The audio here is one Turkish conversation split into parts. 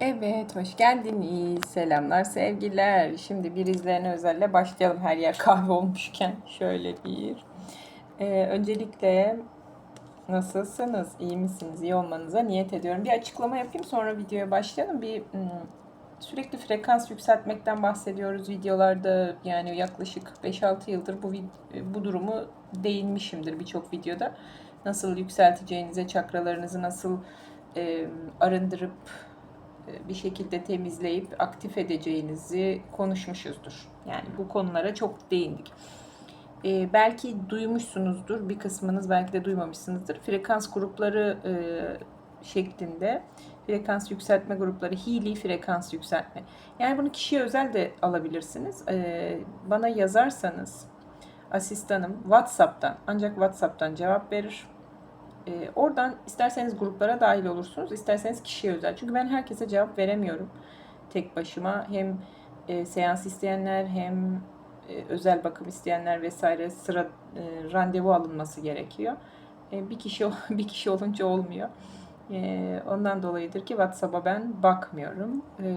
Evet, hoş geldiniz. Selamlar, sevgiler. Şimdi bir izleyene özelle başlayalım her yer kahve olmuşken. Şöyle bir. Ee, öncelikle nasılsınız, iyi misiniz, iyi olmanıza niyet ediyorum. Bir açıklama yapayım sonra videoya başlayalım. Bir hmm, sürekli frekans yükseltmekten bahsediyoruz videolarda. Yani yaklaşık 5-6 yıldır bu bu durumu değinmişimdir birçok videoda. Nasıl yükselteceğinize, çakralarınızı nasıl e, arındırıp bir şekilde temizleyip aktif edeceğinizi konuşmuşuzdur. Yani bu konulara çok değindik. Ee, belki duymuşsunuzdur, bir kısmınız belki de duymamışsınızdır. Frekans grupları e, şeklinde frekans yükseltme grupları, Healy frekans yükseltme. Yani bunu kişiye özel de alabilirsiniz. Ee, bana yazarsanız asistanım WhatsApp'tan ancak WhatsApp'tan cevap verir. Ee, oradan isterseniz gruplara dahil olursunuz, isterseniz kişiye özel. Çünkü ben herkese cevap veremiyorum tek başıma. Hem e, seans isteyenler hem e, özel bakım isteyenler vesaire sıra e, randevu alınması gerekiyor. E, bir kişi bir kişi olunca olmuyor. E, ondan dolayıdır ki WhatsApp'a ben bakmıyorum. E,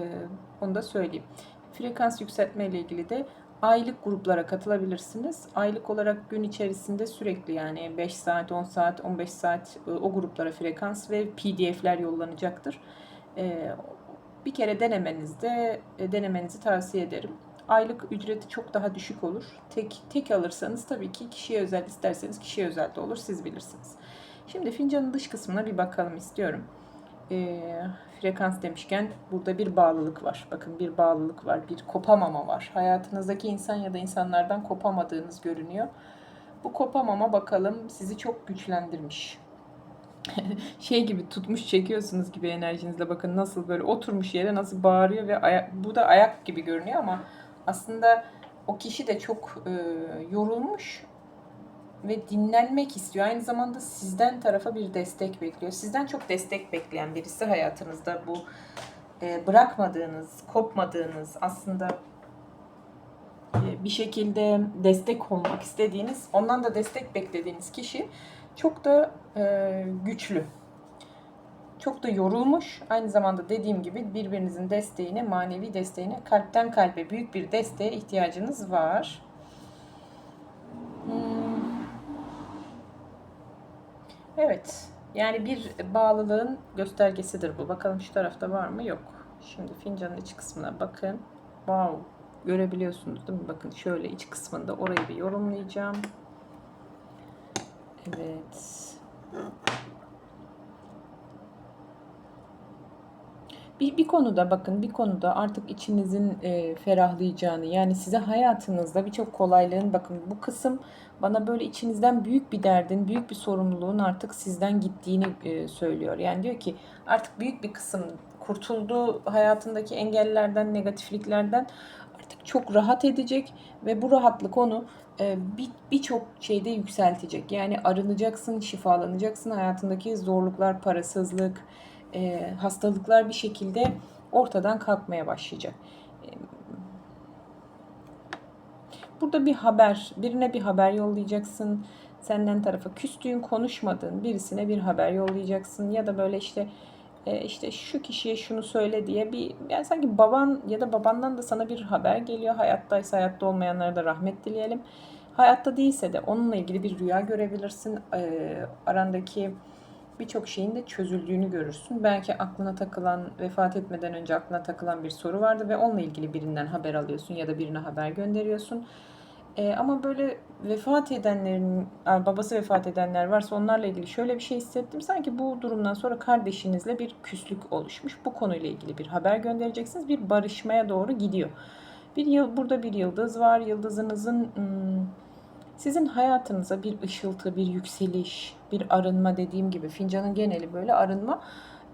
onu da söyleyeyim. Frekans yükseltme ile ilgili de aylık gruplara katılabilirsiniz. Aylık olarak gün içerisinde sürekli yani 5 saat, 10 saat, 15 saat e, o gruplara frekans ve PDF'ler yollanacaktır. E, bir kere denemenizde e, denemenizi tavsiye ederim. Aylık ücreti çok daha düşük olur. Tek tek alırsanız tabii ki kişiye özel isterseniz kişiye özel de olur siz bilirsiniz. Şimdi fincanın dış kısmına bir bakalım istiyorum. E, frekans demişken burada bir bağlılık var. Bakın bir bağlılık var, bir kopamama var. Hayatınızdaki insan ya da insanlardan kopamadığınız görünüyor. Bu kopamama bakalım sizi çok güçlendirmiş. şey gibi tutmuş çekiyorsunuz gibi enerjinizle bakın nasıl böyle oturmuş yere nasıl bağırıyor ve ayak, bu da ayak gibi görünüyor ama aslında o kişi de çok e, yorulmuş ve dinlenmek istiyor. Aynı zamanda sizden tarafa bir destek bekliyor. Sizden çok destek bekleyen birisi hayatınızda bu e, bırakmadığınız, kopmadığınız aslında e, bir şekilde destek olmak istediğiniz, ondan da destek beklediğiniz kişi çok da e, güçlü. Çok da yorulmuş. Aynı zamanda dediğim gibi birbirinizin desteğine, manevi desteğine, kalpten kalbe büyük bir desteğe ihtiyacınız var. Hmm. Evet. Yani bir bağlılığın göstergesidir bu. Bakalım şu tarafta var mı? Yok. Şimdi fincanın iç kısmına bakın. Wow. Görebiliyorsunuz değil mi? Bakın şöyle iç kısmında orayı bir yorumlayacağım. Evet. Bir, bir konuda bakın bir konuda artık içinizin e, ferahlayacağını yani size hayatınızda birçok kolaylığın bakın bu kısım bana böyle içinizden büyük bir derdin büyük bir sorumluluğun artık sizden gittiğini e, söylüyor. Yani diyor ki artık büyük bir kısım kurtuldu hayatındaki engellerden negatifliklerden artık çok rahat edecek ve bu rahatlık onu e, birçok bir şeyde yükseltecek. Yani arınacaksın, şifalanacaksın hayatındaki zorluklar, parasızlık, e, hastalıklar bir şekilde ortadan kalkmaya başlayacak. Burada bir haber, birine bir haber yollayacaksın. Senden tarafa küstüğün, konuşmadığın birisine bir haber yollayacaksın. Ya da böyle işte e, işte şu kişiye şunu söyle diye bir yani sanki baban ya da babandan da sana bir haber geliyor. Hayattaysa hayatta olmayanlara da rahmet dileyelim. Hayatta değilse de onunla ilgili bir rüya görebilirsin. E, arandaki birçok şeyin de çözüldüğünü görürsün. Belki aklına takılan, vefat etmeden önce aklına takılan bir soru vardı ve onunla ilgili birinden haber alıyorsun ya da birine haber gönderiyorsun. E, ama böyle vefat edenlerin, babası vefat edenler varsa onlarla ilgili şöyle bir şey hissettim. Sanki bu durumdan sonra kardeşinizle bir küslük oluşmuş. Bu konuyla ilgili bir haber göndereceksiniz. Bir barışmaya doğru gidiyor. Bir yıl burada bir yıldız var. Yıldızınızın hmm, sizin hayatınıza bir ışıltı, bir yükseliş, bir arınma dediğim gibi fincanın geneli böyle arınma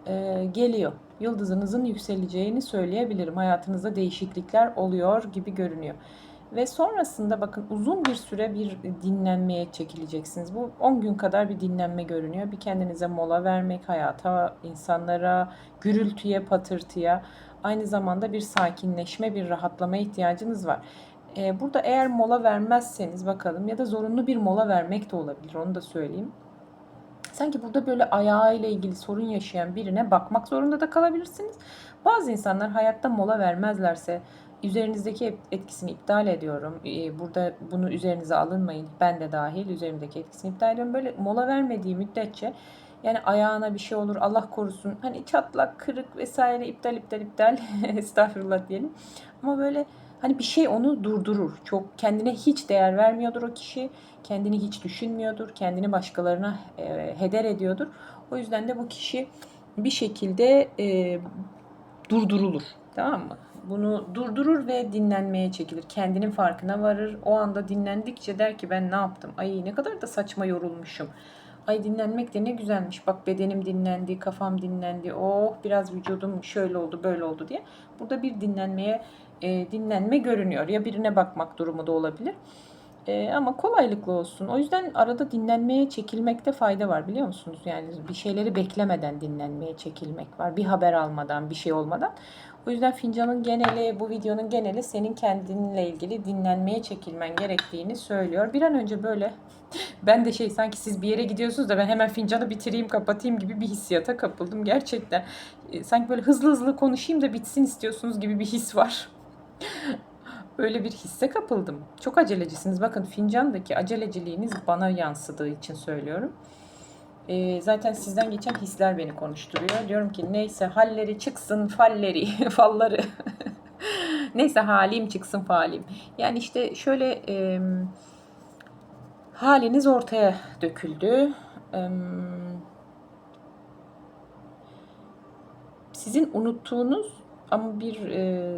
e, geliyor. Yıldızınızın yükseleceğini söyleyebilirim. Hayatınızda değişiklikler oluyor gibi görünüyor. Ve sonrasında bakın uzun bir süre bir dinlenmeye çekileceksiniz. Bu 10 gün kadar bir dinlenme görünüyor. Bir kendinize mola vermek, hayata, insanlara, gürültüye, patırtıya, aynı zamanda bir sakinleşme, bir rahatlama ihtiyacınız var. Ee, burada eğer mola vermezseniz bakalım ya da zorunlu bir mola vermek de olabilir onu da söyleyeyim. Sanki burada böyle ayağıyla ilgili sorun yaşayan birine bakmak zorunda da kalabilirsiniz. Bazı insanlar hayatta mola vermezlerse üzerinizdeki etkisini iptal ediyorum. Ee, Burada bunu üzerinize alınmayın. Ben de dahil üzerimdeki etkisini iptal ediyorum. Böyle mola vermediği müddetçe yani ayağına bir şey olur Allah korusun. Hani çatlak, kırık vesaire iptal iptal iptal estağfurullah diyelim. Ama böyle hani bir şey onu durdurur. Çok kendine hiç değer vermiyordur o kişi. Kendini hiç düşünmüyordur. Kendini başkalarına e, heder ediyordur. O yüzden de bu kişi bir şekilde e, durdurulur. Tamam mı? Bunu durdurur ve dinlenmeye çekilir. Kendinin farkına varır. O anda dinlendikçe der ki ben ne yaptım? Ay ne kadar da saçma yorulmuşum. Ay dinlenmek de ne güzelmiş. Bak bedenim dinlendi, kafam dinlendi. Oh biraz vücudum şöyle oldu, böyle oldu diye. Burada bir dinlenmeye e, dinlenme görünüyor. Ya birine bakmak durumu da olabilir. E, ama kolaylıkla olsun. O yüzden arada dinlenmeye çekilmekte fayda var biliyor musunuz? Yani bir şeyleri beklemeden dinlenmeye çekilmek var. Bir haber almadan, bir şey olmadan. O yüzden fincanın geneli, bu videonun geneli senin kendinle ilgili dinlenmeye çekilmen gerektiğini söylüyor. Bir an önce böyle ben de şey sanki siz bir yere gidiyorsunuz da ben hemen fincanı bitireyim kapatayım gibi bir hissiyata kapıldım gerçekten. E, Sanki böyle hızlı hızlı konuşayım da bitsin istiyorsunuz gibi bir his var. Öyle bir hisse kapıldım. Çok acelecisiniz. Bakın fincandaki aceleciliğiniz bana yansıdığı için söylüyorum. E, zaten sizden geçen hisler beni konuşturuyor. Diyorum ki neyse halleri çıksın falleri, falları. neyse halim çıksın falim. Yani işte şöyle e, haliniz ortaya döküldü. E, sizin unuttuğunuz ama bir e,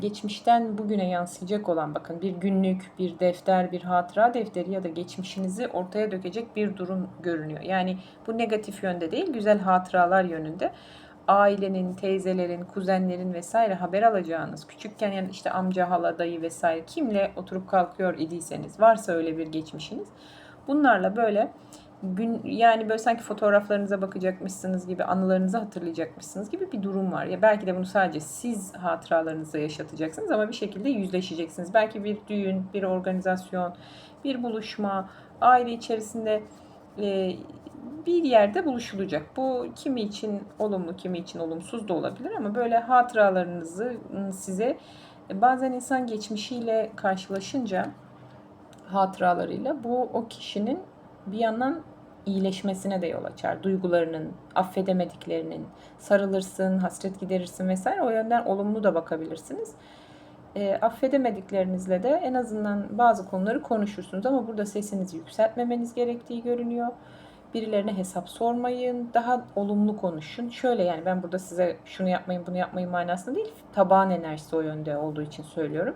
geçmişten bugüne yansıyacak olan bakın bir günlük, bir defter, bir hatıra defteri ya da geçmişinizi ortaya dökecek bir durum görünüyor. Yani bu negatif yönde değil, güzel hatıralar yönünde. Ailenin, teyzelerin, kuzenlerin vesaire haber alacağınız, küçükken yani işte amca, hala, dayı vesaire kimle oturup kalkıyor idiyseniz, varsa öyle bir geçmişiniz. Bunlarla böyle gün yani böyle sanki fotoğraflarınıza bakacakmışsınız gibi, anılarınızı hatırlayacakmışsınız gibi bir durum var. Ya belki de bunu sadece siz hatıralarınızda yaşatacaksınız ama bir şekilde yüzleşeceksiniz. Belki bir düğün, bir organizasyon, bir buluşma, aile içerisinde e, bir yerde buluşulacak. Bu kimi için olumlu, kimi için olumsuz da olabilir ama böyle hatıralarınızı size bazen insan geçmişiyle karşılaşınca hatıralarıyla bu o kişinin bir yandan iyileşmesine de yol açar. Duygularının, affedemediklerinin, sarılırsın, hasret giderirsin vesaire. O yönden olumlu da bakabilirsiniz. E, affedemediklerinizle de en azından bazı konuları konuşursunuz ama burada sesinizi yükseltmemeniz gerektiği görünüyor. Birilerine hesap sormayın, daha olumlu konuşun. Şöyle yani ben burada size şunu yapmayın, bunu yapmayın manasında değil, tabağın enerjisi o yönde olduğu için söylüyorum.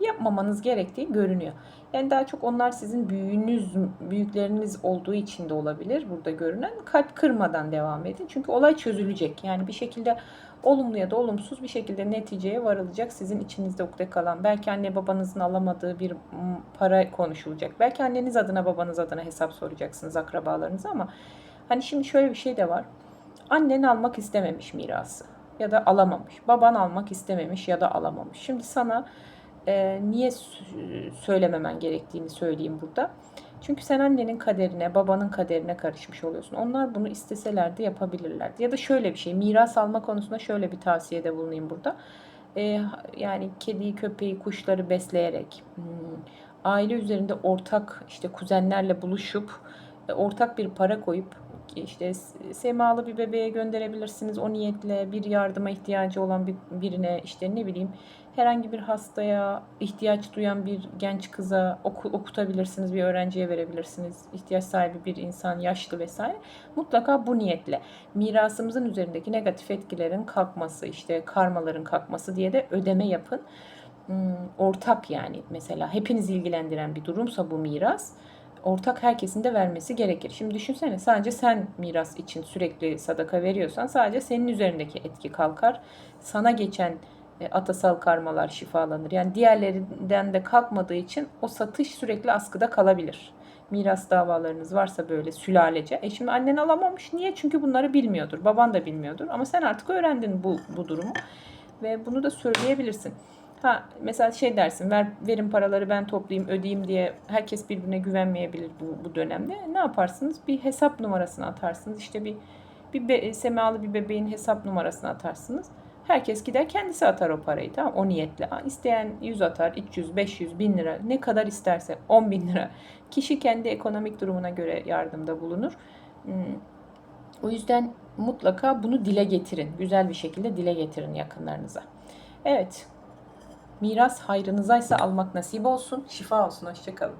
Yapmamanız gerektiği görünüyor. Yani daha çok onlar sizin büyüğünüz, büyükleriniz olduğu için de olabilir burada görünen. Kalp kırmadan devam edin. Çünkü olay çözülecek. Yani bir şekilde olumlu ya da olumsuz bir şekilde neticeye varılacak. Sizin içinizde ukde kalan, belki anne babanızın alamadığı bir para konuşulacak. Belki anneniz adına babanız adına hesap soracaksınız akrabalarınıza ama hani şimdi şöyle bir şey de var. Annen almak istememiş mirası ya da alamamış. Baban almak istememiş ya da alamamış. Şimdi sana e, niye söylememen gerektiğini söyleyeyim burada. Çünkü sen annenin kaderine, babanın kaderine karışmış oluyorsun. Onlar bunu isteselerdi yapabilirlerdi. Ya da şöyle bir şey, miras alma konusunda şöyle bir tavsiyede bulunayım burada. E, yani kediyi, köpeği, kuşları besleyerek, hmm, aile üzerinde ortak işte kuzenlerle buluşup e, ortak bir para koyup işte semalı bir bebeğe gönderebilirsiniz. O niyetle bir yardıma ihtiyacı olan bir, birine işte ne bileyim herhangi bir hastaya, ihtiyaç duyan bir genç kıza oku, okutabilirsiniz, bir öğrenciye verebilirsiniz. ihtiyaç sahibi bir insan, yaşlı vesaire. Mutlaka bu niyetle mirasımızın üzerindeki negatif etkilerin kalkması, işte karmaların kalkması diye de ödeme yapın. Hmm, ortak yani mesela hepiniz ilgilendiren bir durumsa bu miras ortak herkesin de vermesi gerekir. Şimdi düşünsene sadece sen miras için sürekli sadaka veriyorsan sadece senin üzerindeki etki kalkar. Sana geçen e, atasal karmalar şifalanır. Yani diğerlerinden de kalkmadığı için o satış sürekli askıda kalabilir. Miras davalarınız varsa böyle sülalece. E şimdi annen alamamış. Niye? Çünkü bunları bilmiyordur. Baban da bilmiyordur. Ama sen artık öğrendin bu, bu durumu. Ve bunu da söyleyebilirsin. Ha mesela şey dersin ver verin paraları ben toplayayım ödeyeyim diye herkes birbirine güvenmeyebilir bu, bu dönemde. Ne yaparsınız? Bir hesap numarasını atarsınız. İşte bir bir be, semalı bir bebeğin hesap numarasını atarsınız. Herkes gider kendisi atar o parayı tamam o niyetle. İsteyen 100 atar, 300, 500, 1000 lira ne kadar isterse 10 bin lira. Kişi kendi ekonomik durumuna göre yardımda bulunur. Hmm, O yüzden mutlaka bunu dile getirin. Güzel bir şekilde dile getirin yakınlarınıza. Evet. Miras hayrınızaysa almak nasip olsun. Şifa olsun. Hoşçakalın.